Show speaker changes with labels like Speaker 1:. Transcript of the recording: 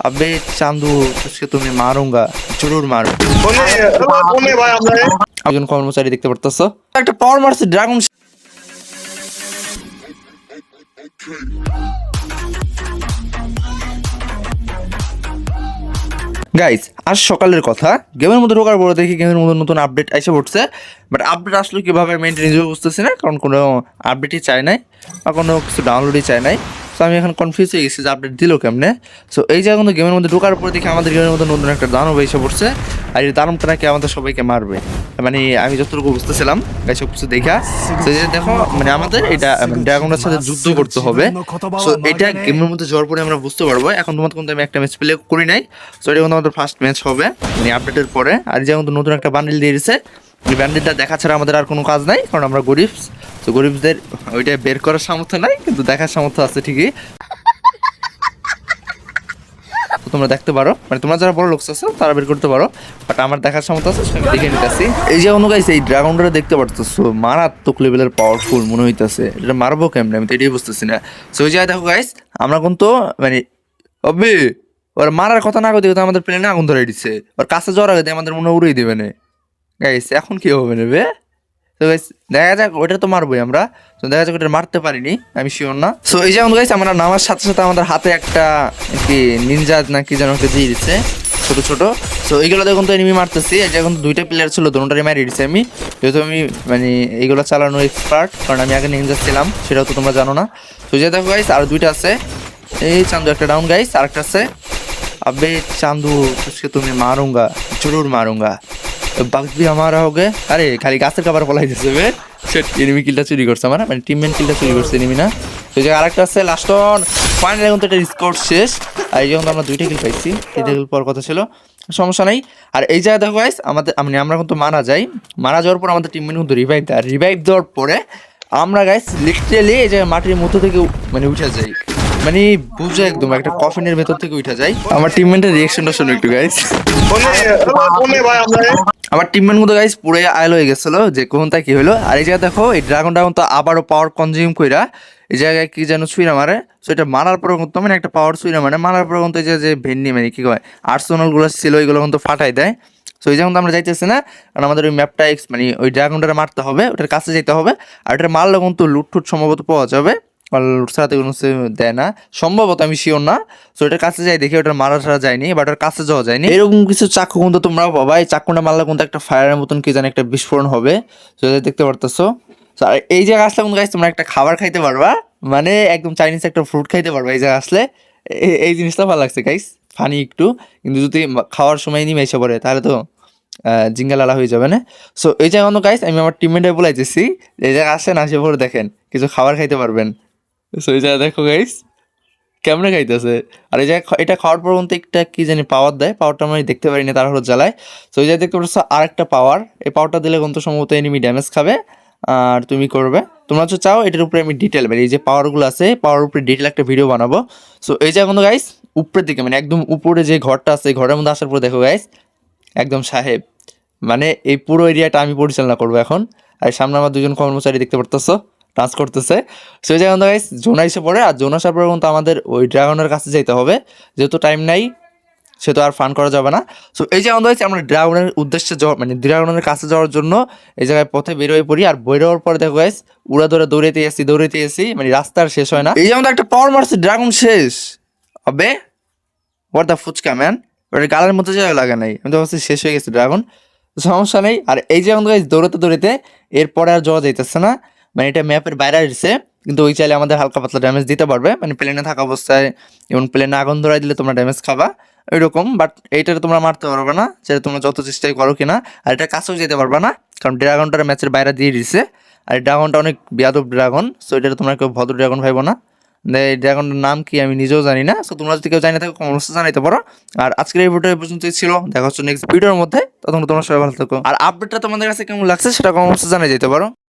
Speaker 1: अबे चांदू तुझके तुम्हें मारूंगा जरूर मारू
Speaker 2: কোনে এবার কোনে ভাই আমরা
Speaker 1: একজন কর্মচারী দেখতে পারতেছো একটা পাওয়ার মারছে ড্রাগন গাইস আজ সকালের কথা গেমের মধ্যে ঢোকার পরে দেখি গেমের মধ্যে নতুন আপডেট এসে পড়ছে বাট আপডেট আসলে কীভাবে মেনটেন নিজেও বুঝতেছি না কারণ কোনো আপডেটই চাই নাই বা কোনো কিছু ডাউনলোডই চাই নাই সো আমি এখন কনফিউজ হয়ে গেছি যে আপডেট দিল কেমনে? সো এই জায়গা কিন্তু গেমের মধ্যে ঢোকার পরে দেখি আমাদের গেমের মধ্যে নতুন একটা দানব এসে পড়ছে। আর এই দানবটা নাকি আমাদের সবাইকে মারবে। মানে আমি যতটুকু বুঝতেছিলাম সব কিছু দেখা। তো দেখো মানে আমাদের এটা ড্রাগনের সাথে যুদ্ধ করতে হবে। সো এটা গেমের মধ্যে যাওয়ার পরে আমরা বুঝতে পারব। এখন তোমার কিন্তু আমি একটা ম্যাচ প্লে করি নাই। সো এটা কিন্তু আমাদের ফার্স্ট ম্যাচ হবে মানে আপডেটের পরে। আর যে কিন্তু নতুন একটা বান্ডিল দিয়ে দিয়েছে এই বান্ডিলটা দেখা ছাড়া আমাদের আর কোনো কাজ নাই, কারণ আমরা গরিব তো গরিবদের ওইটা বের করার সামর্থ্য নাই, কিন্তু দেখার সামর্থ্য আছে ঠিকই। তোমরা দেখতে পারো মানে তোমরা যারা বড় লোক আছো, তারা বের করতে পারো বাট আমার দেখার সামর্থ্য আছে আমি দেখে নিতেছি। এই যে অনুগাইস, এই ড্রাগনটা দেখতে পারতেছো, মারাত্মক লেভেলের পাওয়ারফুল মনে হইতাছে। এটা মারবো কেমনে? আমি তো এটাই বুঝতেছি না। সো ওই জায়গায় দেখো গাইস আমরা কিন্তু মানে অবে ওর মারার কথা না করতে আমাদের প্লেনে আগুন ধরে দিচ্ছে ওর কাছে যাওয়ার আগে আমাদের মনে উড়িয়ে দেবে না। গাইস এখন কীভাবে নেবে? তো গাইস দেখা যাক ওটা তো মারবোই আমরা। তো দেখা যাক ওটা মারতে পারিনি, আমি শিওর না। সো এই যেমন গাইস আমরা নামার সাথে সাথে আমাদের হাতে একটা কি নিনজা না কি যেন একটা দিয়ে দিচ্ছে, ছোট ছোট। সো এইগুলো দেখুন তো এনিমি মারতেছি যে এখন দুইটা প্লেয়ার ছিল দুটোটাই মারি দিচ্ছি আমি। যেহেতু আমি মানে এইগুলো চালানো এক্সপার্ট কারণ আমি আগে নিনজা ছিলাম, সেটাও তো তোমরা জানো না। তো যে দেখো গাইস আর দুইটা আছে। এই চান্দু একটা ডাউন গাইস আর একটা আছে। আবে চান্দু তুমি মারুঙ্গা, জরুর মারুঙ্গা। তো বাগসবি আমার হোকে আরে খালি গাছের খাবার পলাই দিচ্ছে বে এনিমি কিলটা চুরি করছে আমার মানে টিমম্যান কিলটা চুরি করছে এনিমি না তো যে আরেকটা আছে লাস্ট অন ফাইনাল এখন তো এটা স্কোর শেষ আর এই যে আমরা দুইটা কিল পাইছি এটা কিল পাওয়ার কথা ছিল সমস্যা নাই আর এই জায়গায় দেখো গাইস আমাদের মানে আমরা কিন্তু মারা যাই মারা যাওয়ার পর আমাদের টিমম্যান কিন্তু রিভাইভ দেয় আর রিভাইভ দেওয়ার পরে আমরা গাইস লিটারেলি এই জায়গায় মাটির মতো থেকে মানে উঠে যাই মানে বুঝে একদম একটা কফিনের ভেতর থেকে উঠে যাই আমার টিমমেন্টের রিয়েকশনটা শোনো একটু গাইস
Speaker 2: আমার
Speaker 1: মতো গাইস পুরো আয়ল হয়ে গেছিল, যে কোনটা কি হলো আর এই জায়গায় দেখো, এই ড্রাগন ড্রাগন তো আবারও পাওয়ার কনজিউম কইরা, এই জায়গায় কি যেন ছুঁড়া মারে। সো এটা মারার পর কিন্তু মানে একটা পাওয়ার ছুঁড়া মানে মারার পর কিন্তু এই যে ভেন্ডি মানে কী কয় আর্সেনালগুলো ছিল, ওইগুলো কিন্তু ফাটাই দেয়। সো এই যেমন আমরা যাইতেছি না, কারণ আমাদের ওই ম্যাপটা মানে ওই ড্রাগনটা মারতে হবে, ওটার কাছে যেতে হবে। আর ওটার মারলে কিন্তু লুট টুট সম্ভবত পাওয়া যাবে। কোনো কিছু দেয় না। সম্ভবত আমি শিওর না। সো এটার কাছে যাই, দেখি ওটার মারা ছাড়া যায়নি বাট ওটার কাছে যাওয়া যায়নি। এরকম কিছু চাকু কিন্তু তোমরা পাবা। এই চাকুটা মারলে কিন্তু একটা ফায়ারের মতন কি জানি একটা বিস্ফোরণ হবে। এটা দেখতে পারতেছো। আর এই জায়গায় আসলে কিন্তু গাইস তোমরা একটা খাবার খাইতে পারবা। মানে একদম চাইনিজ একটা ফ্রুট খাইতে পারবা এই জায়গায় আসলে। এই জিনিসটা ভালো লাগছে গাইস ফানি একটু। কিন্তু যদি খাওয়ার সময় নিমে এসে পড়ে, তাহলে তো জিঙ্গালালা হয়ে যাবে না। সো এই জায়গা গাইস আমি আমার টিমমেটে বলে যে, এই জায়গায় আসেন, আসে পরে দেখেন। কিছু খাবার খাইতে পারবেন। সো এই জায়গায় দেখো গাইস কেমনে খাইতেছে আর এই খ- এটা খাওয়ার পর পর্যন্ত একটা কি জানি পাওয়ার দেয়? পাওয়ারটা আমি দেখতে পারি না তার হলো জ্বালায়। সো এই দেখতে পাচ্ছ আরেকটা পাওয়ার এই পাওয়ারটা দিলে কিন্তু সম্ভবত এনিমি ড্যামেজ খাবে। আর তুমি করবে, তোমরা হচ্ছে চাও এটার উপরে আমি ডিটেল মানে এই যে পাওয়ারগুলো আছে পাওয়ার উপরে ডিটেল একটা ভিডিও বানাবো। সো এই জায়গা কিন্তু গাইস উপরের দিকে মানে একদম উপরে যে ঘরটা আছে ঘরের মধ্যে আসার পর দেখো গাইস একদম সাহেব। মানে এই পুরো এরিয়াটা আমি পরিচালনা করব এখন। আর সামনে আমার দুজন কর্মচারী দেখতে পারতেছো। ডান্স করতেছে। সেই জায়গা গাইস জোনা এসে পড়ে। আর জোনা আসার পরে কিন্তু আমাদের ওই ড্রাগনের কাছে যেতে হবে। যেহেতু টাইম নাই সে তো আর ফান করা যাবে না। সো এই জায়গা হয়েছে আমরা ড্রাগনের উদ্দেশ্যে যাওয়া মানে ড্রাগনের কাছে যাওয়ার জন্য এই জায়গায় পথে বেরোয় পড়ি। আর বেরোয়ার পরে দেখো গাইস উড়া ধরে দৌড়াইতে আসি দৌড়াইতে আসি। মানে রাস্তার শেষ হয় না। এই যে আমাদের একটা পাওয়ার মারছে ড্রাগন শেষ। হবে হোয়াট দ্য ফুচকা ম্যান ওটা গালের মধ্যে জায়গা লাগে নাই। আমি তো ভাবছি শেষ হয়ে গেছে ড্রাগন সমস্যা নেই। আর এই যে আমাদের দৌড়াতে দৌড়াতে এরপরে আর যাওয়া যাইতেছে না। মানে এটা ম্যাপের বাইরে আসছে, কিন্তু ওই চাইলে আমাদের হালকা পাতলা ড্যামেজ দিতে পারবে। মানে প্লেনে থাকা অবস্থায় এবং প্লেনে আগুন ধরাই দিলে তোমরা ড্যামেজ খাবা, ওইরকম। বাট এইটারে তোমরা মারতে পারবে না, সেটা তোমরা যত চেষ্টাই করো কিনা। আর এটা কাছেও যেতে পারবে না, কারণ ড্রাগনটার ম্যাচের বাইরে দিয়ে দিছে। আর ড্রাগনটা অনেক বিয়াদব ড্রাগন সো এটা তোমরা কেউ ভদ্র ড্রাগন ভাইবো না। এই ড্রাগনটার নাম কি আমি নিজেও জানি না সো তোমরা যদি কেউ জানি থাকো কমেন্টসে জানাইতে পারো। আর আজকের এই ভিডিও পর্যন্তই ছিল, দেখা হচ্ছে নেক্সট ভিডিওর মধ্যে। তখন তোমরা সবাই ভালো থাকো। আর আপডেটটা তোমাদের কাছে কেমন লাগছে, সেটা কমেন্টসে জানিয়ে যেতে পারো।